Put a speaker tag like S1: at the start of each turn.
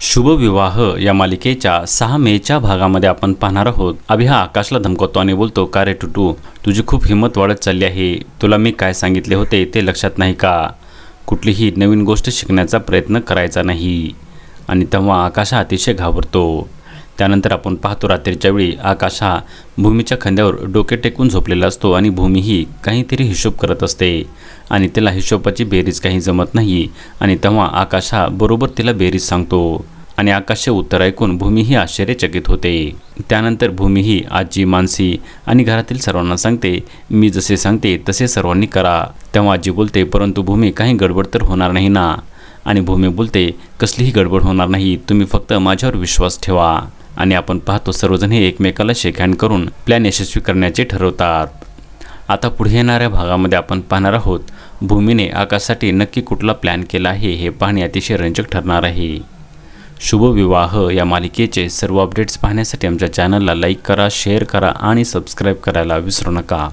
S1: शुभविवाह या मालिकेच्या सहा मेच्या भागामध्ये आपण पाहणार आहोत. अभि हा आकाशला धमकवतो आणि बोलतो का रे टुटू? तुझी खूप हिंमत वाढत चालली आहे. तुला मी काय सांगितले होते ते लक्षात नाही का? कुठलीही नवीन गोष्ट शिकण्याचा प्रयत्न करायचा नाही. आणि तेव्हा आकाश अतिशय घाबरतो. त्यानंतर आपण पाहतो रात्रीच्या वेळी आकाश हा भूमीच्या खांद्यावर डोके टेकून झोपलेला असतो आणि भूमी ही काहीतरी हिशोब करत असते. आणि तिला हिशोबाची बेरीज काही जमत नाही आणि तेव्हा आकाश हा बरोबर तिला बेरीज सांगतो. आणि आकाशचे उत्तर ऐकून भूमीही आश्चर्यचकित होते. त्यानंतर भूमीही आजी मानसी आणि घरातील सर्वांना सांगते मी जसे सांगते तसे सर्वांनी करा. तेव्हा आजी बोलते परंतु भूमी काही गडबड तर होणार नाही ना? आणि भूमी बोलते कसलीही गडबड होणार नाही तुम्ही फक्त माझ्यावर विश्वास ठेवा. आणि आपण पाहतो सर्वजण हे एकमेकाला शेकहँड करून प्लॅन यशस्वी करण्याचे ठरवतात. आता पुढे येणाऱ्या भागामध्ये आपण पाहणार आहोत भूमीने आकाशासाठी नक्की कुठला प्लॅन केला आहे हे पाहणे अतिशय रंजक ठरणार आहे. शुभविवाह या मालिकेचे सर्व अपडेट्स पाहण्यासाठी आमच्या चॅनलला लाईक करा शेअर करा आणि सबस्क्राईब करायला विसरू नका.